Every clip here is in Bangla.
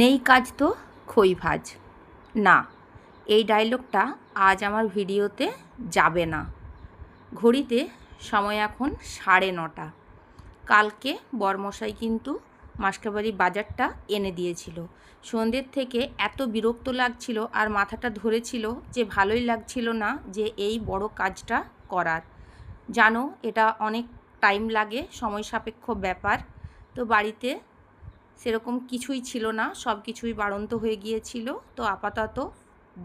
নেই কাজ তো, খই ভাজ। না, এই ডায়লগটা আজ আমার ভিডিওতে যাবে না। ঘড়িতে সময় এখন সাড়ে নটা। কালকে বরমশাই কিন্তু মাসকাবাড়ি বাজারটা এনে দিয়েছিল। সন্ধ্যের থেকে এত বিরক্ত লাগছিল আর মাথাটা ধরেছিল যে ভালোই লাগছিল না যে এই বড় কাজটা করার। জানো, এটা অনেক টাইম লাগে, সময় সাপেক্ষ ব্যাপার। তো বাড়িতে সেরকম কিছুই ছিল না, সব কিছুই বাড়ন্ত হয়ে গিয়েছিল। তো আপাতত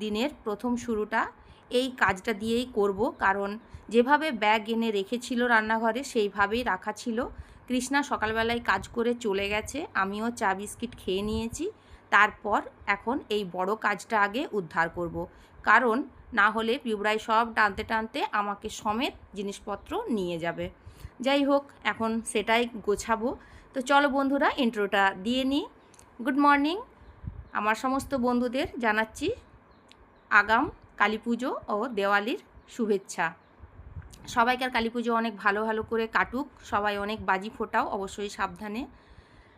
দিনের প্রথম শুরুটা এই কাজটা দিয়েই করব, কারণ যেভাবে ব্যাগ এনে রেখেছিল রান্নাঘরে সেইভাবেই রাখা ছিল। কৃষ্ণা সকালবেলায় কাজ করে চলে গেছে, আমিও চা বিস্কিট খেয়ে নিয়েছি। তারপর এখন এই বড় কাজটা আগে উদ্ধার করব। কারণ না হলে পিঁপড়ায় সব টানতে টানতে আমাকে সমেত জিনিসপত্র নিয়ে যাবে। যাই হোক, এখন সেটাই গোছাবো। তো চলো বন্ধুরা ইন্ট্রোটা দিয়ে নিই। গুড মর্নিং আমার সমস্ত বন্ধুদের জানাচ্ছি আগাম, কালী পুজো ও দেওয়ালির শুভেচ্ছা। সবাইকার কালী পুজো অনেক ভালো ভালো করে কাটুক, সবাই অনেক বাজি ফোটাও, অবশ্যই সাবধানে।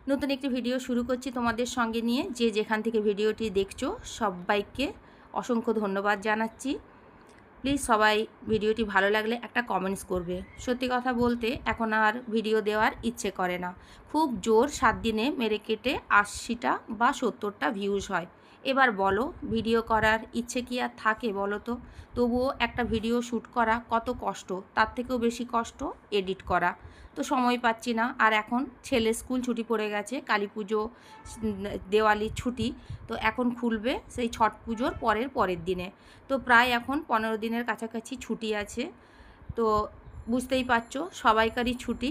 নতুন একটি ভিডিও শুরু করছি তোমাদের সঙ্গে নিয়ে। যে যেখান থেকে ভিডিওটি দেখছ, সবাইকে অসংখ্য ধন্যবাদ জানাচ্ছি। প্লিজ সবাই ভিডিওটি ভালো লাগলে একটা কমেন্টস করবে। সত্যি কথা বলতে এখন আর ভিডিও দেওয়ার ইচ্ছে করে না। খুব জোর সাত দিনে মেরে কেটে আশিটা বা সত্তরটা ভিউজ হয়। এবার বলো, ভিডিও করার ইচ্ছে কি আর থাকে বলো তো? তবুও একটা ভিডিও শ্যুট করা কত কষ্ট? তার থেকেও বেশি কষ্ট এডিট করা। তো সময় পাচ্ছি না। আর এখন ছেলে স্কুল ছুটি পড়ে গেছে, কালী পুজো, দেওয়ালির ছুটি, তো এখন খুলবে সেই ছট পুজোর পরের পরের দিনে। তো প্রায় এখন পনেরো দিনের কাছাকাছি ছুটি আছে। তো বুঝতেই পারছ, সবাইকারই ছুটি,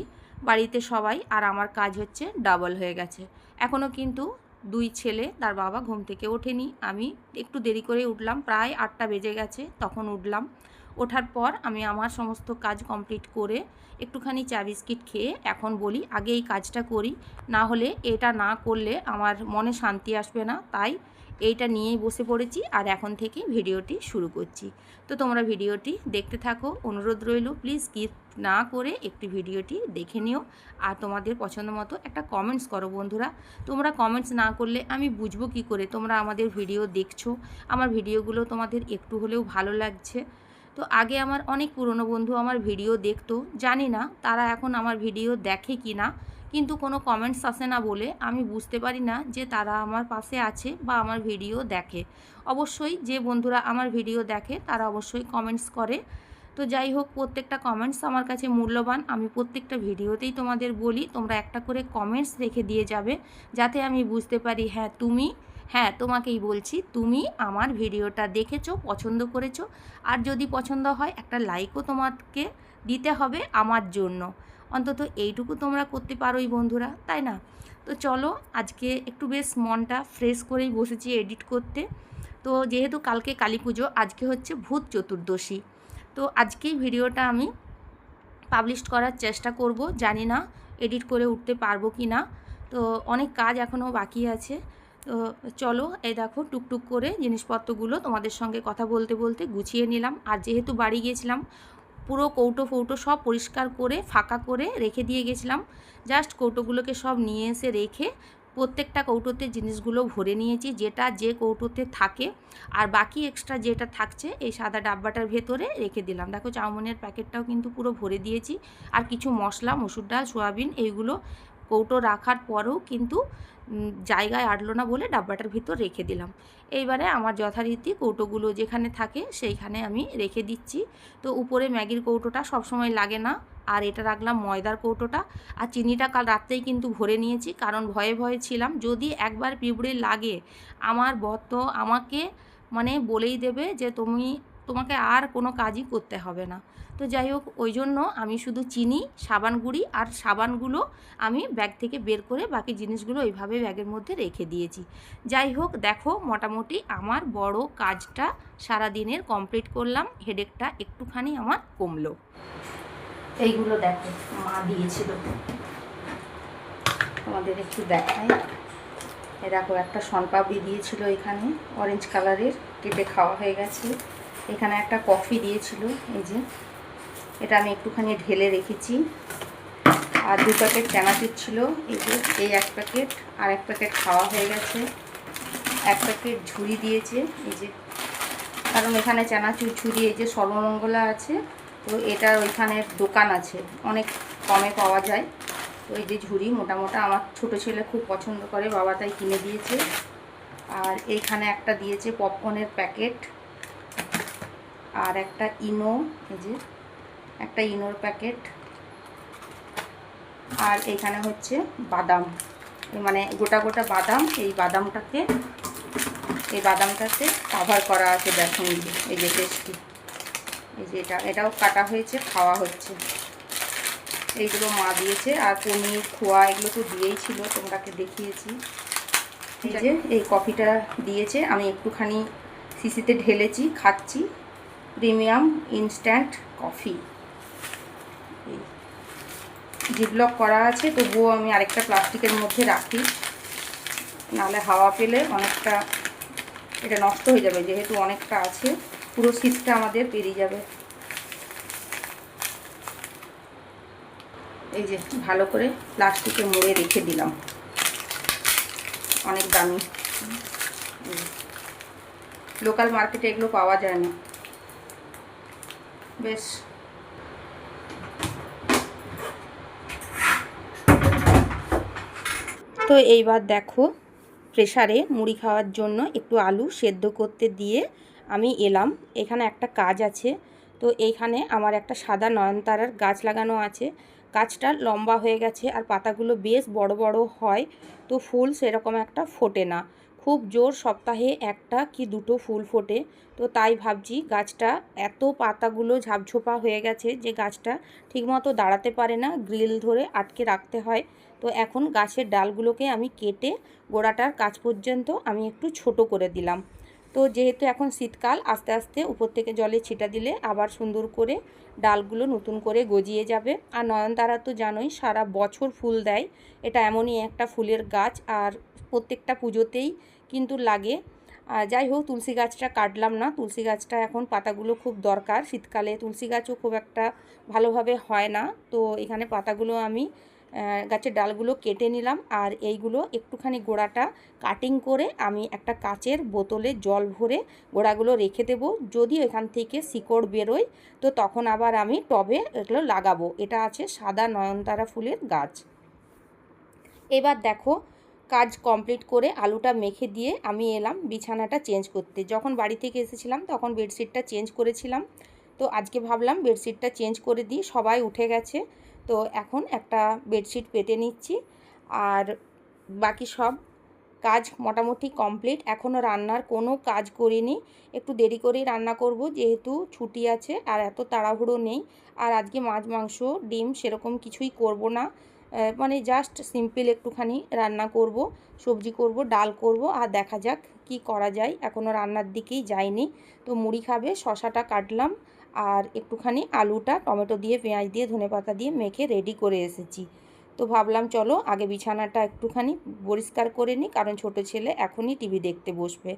বাড়িতে সবাই, আর আমার কাজ হচ্ছে ডাবল হয়ে গেছে। এখনও কিন্তু দুই ছেলে, তার বাবা ঘুম থেকে ওঠেনি। আমি একটু দেরি করে উঠলাম, প্রায় আটটা বেজে গেছে, তখন উঠলাম। ওঠার পর আমি আমার সমস্ত কাজ কমপ্লিট করে একটুখানি চা বিস্কিট খেয়ে এখন বলি, আগে এই কাজটা করি, না হলে এটা না করলে আমার মনে শান্তি আসবে না। তাই এইটা নিয়েই বসে পড়েছি আর এখন থেকে ভিডিওটি শুরু করছি। তো তোমরা ভিডিওটি দেখতে থাকো, অনুরোধ রইল, প্লিজ স্কিপ না করে একটি ভিডিওটি দেখে নিও আর তোমাদের পছন্দ মতো একটা কমেন্টস করো বন্ধুরা। তোমরা কমেন্টস না করলে আমি বুঝব কি করে? তোমরা আমাদের ভিডিও দেখছ, আমার ভিডিওগুলো তোমাদের একটু হলেও ভালো লাগছে। তো আগে আমার অনেক পুরনো বন্ধু আমার ভিডিও দেখতো। জানি না তারা এখন আমার ভিডিও দেখে কি না, কিন্তু কোনো কমেন্টস আসে না বলে আমি বুঝতে পারি না যে তারা আমার পাশে আছে বা আমার ভিডিও দেখে। অবশ্যই যে বন্ধুরা আমার ভিডিও দেখে তারা অবশ্যই কমেন্টস করে। তো যাই হোক, প্রত্যেকটা কমেন্টস আমার কাছে মূল্যবান। আমি প্রত্যেকটা ভিডিওতেই তোমাদের বলি, তোমরা একটা করে কমেন্টস রেখে দিয়ে যাবে, যাতে আমি বুঝতে পারি হ্যাঁ তুমি হ্যাঁ তোমাকেই বলছি, তুমি আমার ভিডিওটা দেখেছ, পছন্দ করেছ, আর যদি পছন্দ হয়, একটা লাইকও তোমাকে দিতে হবে আমার জন্য। অন্তত এইটুকু তোমরা করতে পারোই বন্ধুরা, তাই না? তো চলো, আজকে একটু বেশ মনটা ফ্রেশ করেই বসেছি এডিট করতে। তো যেহেতু কালকে কালী পুজো, আজকে হচ্ছে ভূত চতুর্দশী। তো আজকেই ভিডিওটা আমি পাবলিশ করার চেষ্টা করব, জানি না এডিট করে উঠতে পারব কি না তো অনেক কাজ এখনও বাকি আছে। তো চলো, এই দেখো টুকটুক করে জিনিসপত্রগুলো তোমাদের সঙ্গে কথা বলতে বলতে গুছিয়ে নিলাম। আর যেহেতু বাড়ি গিয়েছিলাম পুরো কৌটো ফৌটো সব পরিষ্কার করে, ফাঁকা করে রেখে দিয়ে গেছিলাম। জাস্ট কৌটোগুলোকে সব নিয়ে এসে রেখে প্রত্যেকটা কৌটোতে জিনিসগুলো ভরে নিয়েছি, যেটা যে কৌটোতে থাকে। আর বাকি এক্সট্রা যেটা থাকছে, এই সাদা ডাব্বাটার ভেতরে রেখে দিলাম। দেখো, চাউমিনের প্যাকেটটাও কিন্তু পুরো ভরে দিয়েছি। আর কিছু মশলা, মসুর ডাল, সোয়াবিন, এইগুলো কৌটো রাখার পরেও কিন্তু জায়গায় আটলো না বলে ডাব্বাটার ভিতর রেখে দিলাম। এইবারে আমার যথারীতি কৌটোগুলো যেখানে থাকে সেইখানে আমি রেখে দিচ্ছি। তো উপরে ম্যাগির কৌটোটা সবসময় লাগে না, আর এটা রাখলাম ময়দার কৌটোটা। আর চিনিটা কাল রাত্রেই কিন্তু ভরে নিয়েছি, কারণ ভয়ে ভয়ে ছিলাম। যদি একবার পিঁপড়ে লাগে, আমার বর তো আমাকে মানে বলেই দেবে যে, তুমি তোমাকে আর কোনো কাজই করতে হবে না। তো যাই হোক, ওই জন্য আমি শুধু চিনি, সাবান গুঁড়ি আর সাবানগুলো আমি ব্যাগ থেকে বের করে বাকি জিনিসগুলো এইভাবে ব্যাগের মধ্যে রেখে দিয়েছি। যাই হোক, দেখো মোটামুটি আমার বড় কাজটা সারা দিনের কমপ্লিট করলাম, হেডেকটা একটুখানি আমার কমলো। এইগুলো দেখো, মা দিয়েছিল। তোমাদের একটু দেখাই। এ দেখো, একটা শনপাপড়ি দিয়েছিল এখানে অরেঞ্জ কালারের কেটে খাওয়া হয়ে গেছে। এখানে একটা কফি দিয়েছিল, এই যে। এটা আমি একটুখানি ঢেলে রেখেছি। আর দু প্যাকেট চানাচুর ছিল, এই যে, এই এক প্যাকেট। আর এক প্যাকেট খাওয়া হয়ে গেছে। এক প্যাকেট ঝুড়ি দিয়েছে, এই যে। কারণ এখানে চানাচুর ঝুড়ি, এই যে সর্বমঙ্গলা আছে, তো এটার ওইখানে দোকান আছে। অনেক কমে পাওয়া যায়। তো এই যে ঝুড়ি মোটা মোটা আমার ছোটো ছেলে খুব পছন্দ করে, বাবা তাই কিনে দিয়েছে। আর এইখানে একটা দিয়েছে পপকর্নের প্যাকেট। আর একটা ইনো, এই যে, একটা ইনোর প্যাকেট। আর এখানে হচ্ছে বাদাম। মানে গোটা গোটা বাদাম, এই বাদামটাকে, এই বাদামটাতে কাভার করা আছে দেখুন এই যে টেস্টি এই যে এটা, এটাও কাটা হয়েছে, খাওয়া হচ্ছে। এইগুলো মা দিয়েছে, আর পনির, খোয়া, এগুলো তো দিয়েই ছিল তোমরাকে দেখিয়েছি। এই যে, এই কফিটা দিয়েছে, আমি একটুখানি সিসিতে ঢেলেছি, খাচ্ছি। Premium instant coffee. জিপলক করা আছে, তবুও আমি আরেকটা প্লাস্টিকের মধ্যে রাখি। নাহলে হাওয়া পেলে অনেকটা এটা নষ্ট হয়ে যাবে, যেহেতু অনেকটা আছে, পুরো শীতটা আমাদের পেরিয়ে যাবে। এই যে ভালো করে প্লাস্টিকে মুড়ে রেখে দিলাম। অনেক দামি। লোকাল মার্কেটে এগুলো পাওয়া যায় না। বেশ। তো এইবার দেখো, প্রেসারে মুড়ি খাওয়ার জন্য একটু আলু সেদ্ধ করতে দিয়ে আমি এলাম। এখানে একটা কাজ আছে। তো এইখানে আমার একটা সাদা নয়নতারার গাছ লাগানো আছে। গাছটা লম্বা হয়ে গেছে আর পাতাগুলো বেশ বড় বড় হয়। তো ফুল সেরকম একটা ফোটে না। খুব জোর সপ্তাহে একটা কি দুটো ফুল ফোটে। তো তাই ভাবছি গাছটা এত পাতাগুলো ঝাপঝোপা হয়ে গেছে যে গাছটা ঠিকমতো দাঁড়াতে পারে না, গ্রিল ধরে আটকে রাখতে হয়। তো এখন গাছের ডালগুলোকে আমি কেটে গোড়াটার কাছ পর্যন্ত আমি একটু ছোট করে দিলাম। তো যেহেতু এখন শীতকাল, আস্তে আস্তে উপর থেকে জলে ছিটা দিলে আবার সুন্দর করে ডালগুলো নতুন করে গজিয়ে যাবে। আর নয়নতারা তো জানোই, সারা বছর ফুল দেয়। এটা এমনই একটা ফুলের গাছ আর প্রত্যেকটা পুজোতেই কিন্তু লাগে। যাই হোক, তুলসী গাছটা কাটলাম না। তুলসী গাছটা এখন পাতাগুলো খুব দরকার। শীতকালে তুলসী গাছও খুব একটা ভালোভাবে হয় না। তো এখানে পাতাগুলো আমি গাছের ডালগুলো কেটে নিলাম আর এইগুলো একটুখানি গোড়াটা কাটিং করে আমি একটা কাচের বোতলে জল ভরে গোড়াগুলো রেখে দেবো। যদি এখান থেকে শিকড় বেরোয়, তো তখন আবার আমি টবে এগুলো লাগাবো। এটা আছে সাদা নয়নতারা ফুলের গাছ। এবার দেখো, কাজ কমপ্লিট করে আলুটা মেখে দিয়ে আমি এলাম বিছানাটা চেঞ্জ করতে। যখন বাড়ি থেকে এসেছিলাম, তখন বেডশিটটা চেঞ্জ করেছিলাম। তো আজকে ভাবলাম বেডশিটটা চেঞ্জ করে দিই, সবাই উঠে গেছে। তো এখন একটা বেডশিট পেতে নিচ্ছি। আর বাকি সব কাজ মোটামুটি কমপ্লিট। এখনও রান্নার কোনো কাজ করিনি। একটু দেরি করেই রান্না করব, যেহেতু ছুটি আছে আর এত তাড়াহুড়ো নেই। আর আজকে মাছ, মাংস, ডিম সেরকম কিছুই করব না। মানে জাস্ট সিম্পল একটুখানি রান্না করব, সবজি করব, ডাল করব আর দেখা যাক কি করা যায়। এখনও রান্নার দিকেই যায়নি তো মুড়ি খাবে, শশাটা কাটলাম। আর একটুখানি আলুটা, টমেটো দিয়ে, পেঁয়াজ দিয়ে, ধনে পাতা দিয়ে মেখে রেডি করে এসেছি। তো ভাবলাম চলো আগে বিছানাটা একটুখানি পরিষ্কার করে নিই, কারণ ছোট ছেলে এখনই টিভি দেখতে বসবে।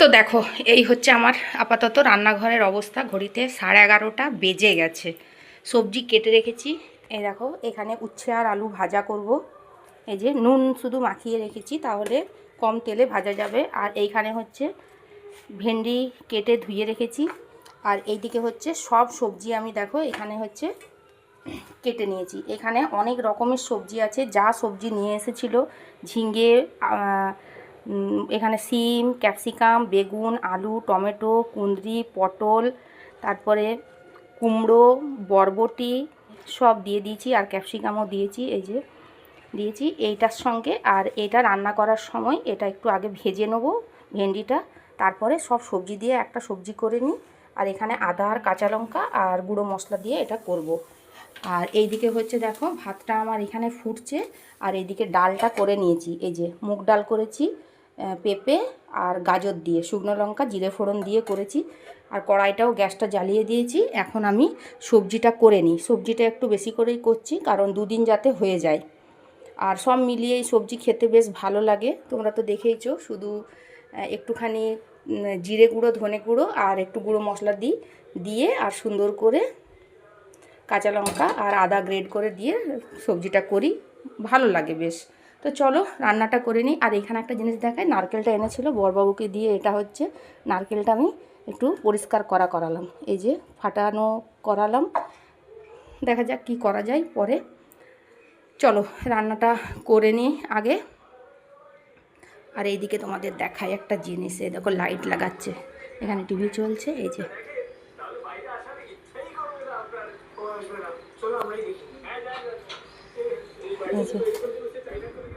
তো দেখো, এই হচ্ছে আমার আপাতত রান্নাঘরের অবস্থা। ঘড়িতে সাড়ে এগারোটা বেজে গেছে। সবজি কেটে রেখেছি। এই দেখো, এখানে উচ্ছে আর আলু ভাজা করব। এই যে নুন শুধু মাখিয়ে রেখেছি, তাহলে কম তেলে ভাজা যাবে। আর এইখানে হচ্ছে ভেন্ডি কেটে ধুয়ে রেখেছি। আর এইদিকে হচ্ছে সব সবজি আমি দেখো, এখানে হচ্ছে কেটে নিয়েছি। এখানে অনেক রকমের সবজি আছে, যা সবজি নিয়ে এসেছিল। ঝিঙ্গে এখানে সিম, ক্যাপসিকাম, বেগুন, আলু, টমেটো, কুঁদরি, পটল, তারপরে কুমড়ো, বরবটি সব দিয়ে দিয়েছি আর ক্যাপসিকামও দিয়েছি, এই যে দিয়েছি এইটার সঙ্গে। আর এটা রান্না করার সময় এটা একটু আগে ভেজে নেব ভেন্ডিটা। তারপরে সব সবজি দিয়ে একটা সবজি করে নিই। আর এখানে আদা আর কাঁচা লঙ্কা আর গুঁড়ো মশলা দিয়ে এটা করব। আর এই দিকে হচ্ছে দেখো, ভাতটা আমার এখানে ফুটছে। আর এইদিকে ডালটা করে নিয়েছি। এই যে মুগ ডাল করেছি পেঁপে আর গাজর দিয়ে, শুকনো লঙ্কা, জিরে ফোড়ন দিয়ে করেছি। আর কড়াইটাও গ্যাসটা জ্বালিয়ে দিয়েছি। এখন আমি সবজিটা করে নিই। সবজিটা একটু বেশি করেই করছি, কারণ দুদিন যাতে হয়ে যায়। আর সব মিলিয়ে সবজি খেতে বেশ ভালো লাগে। তোমরা তো দেখেইছো, শুধু একটুখানি জিরে গুঁড়ো, ধনে গুঁড়ো আর একটু গুঁড়ো মশলা দিই দিয়ে আর সুন্দর করে কাঁচা লঙ্কা আর আদা গ্রেড করে দিয়ে সবজিটা করি। ভালো লাগে বেশ। তো চলো রান্নাটা করে নিই। আর এখানে একটা জিনিস দেখায় নারকেলটা এনেছিল বরবাবুকে দিয়ে। এটা হচ্ছে নারকেলটা আমি একটু পরিষ্কার করা করালাম। এই যে ফাটানো করালাম। দেখা যাক কি করা যায় পরে। চলো রান্নাটা করে নিই আগে। আর এইদিকে তোমাদের দেখায় একটা জিনিস, এই দেখো লাইট লাগাচ্ছে। এখানে টিভি চলছে, এই যে।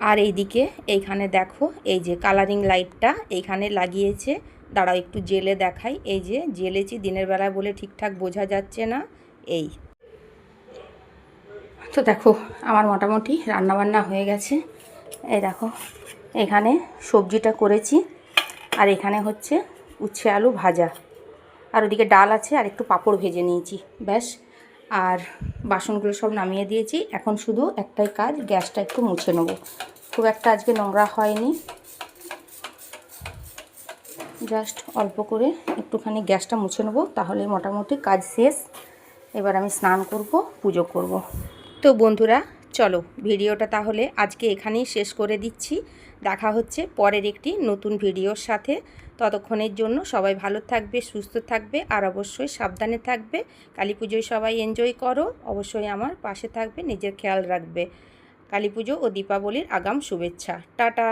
আর এইদিকে, এইখানে দেখো, এই যে কালারিং লাইটটা এইখানে লাগিয়েছে। দাঁড়াও, একটু জেলে দেখাই। এই যে, জেলেছি দিনের বেলায় বলে ঠিকঠাক বোঝা যাচ্ছে না। এই। তো দেখো, আমার মোটামুটি রান্নাবান্না হয়ে গেছে। এই দেখো। এখানে সবজিটা করেছি। আর এখানে হচ্ছে উচ্ছে আলু ভাজা। আর ওদিকে ডাল আছে, আর একটু পাঁপড় ভেজে নিয়েছি, ব্যাস। আর বাসনগুলো সব নামিয়ে দিয়েছি। এখন শুধু একটাই কাজ, গ্যাসটা একটু মুছে নেব। খুব একটা আজকে নোংরা হয়নি। জাস্ট অল্প করে একটুখানি গ্যাসটা মুছে নেব, তাহলে মোটামুটি কাজ শেষ। এবার আমি স্নান করব, পুজো করব। তো বন্ধুরা চলো ভিডিওটা তাহলে আজকে এখানেই শেষ করে দিচ্ছি। দেখা হচ্ছে পরের একটি নতুন ভিডিওর সাথে। ততক্ষণের জন্য সবাই ভালো থাকবে, সুস্থ থাকবে, আর অবশ্যই সাবধানে থাকবে। কালী পুজোয় সবাই এনজয় করো, অবশ্যই আমার পাশে থাকবে, নিজের খেয়াল রাখবে। কালী পুজো ও দীপাবলির আগাম শুভেচ্ছা। টাটা!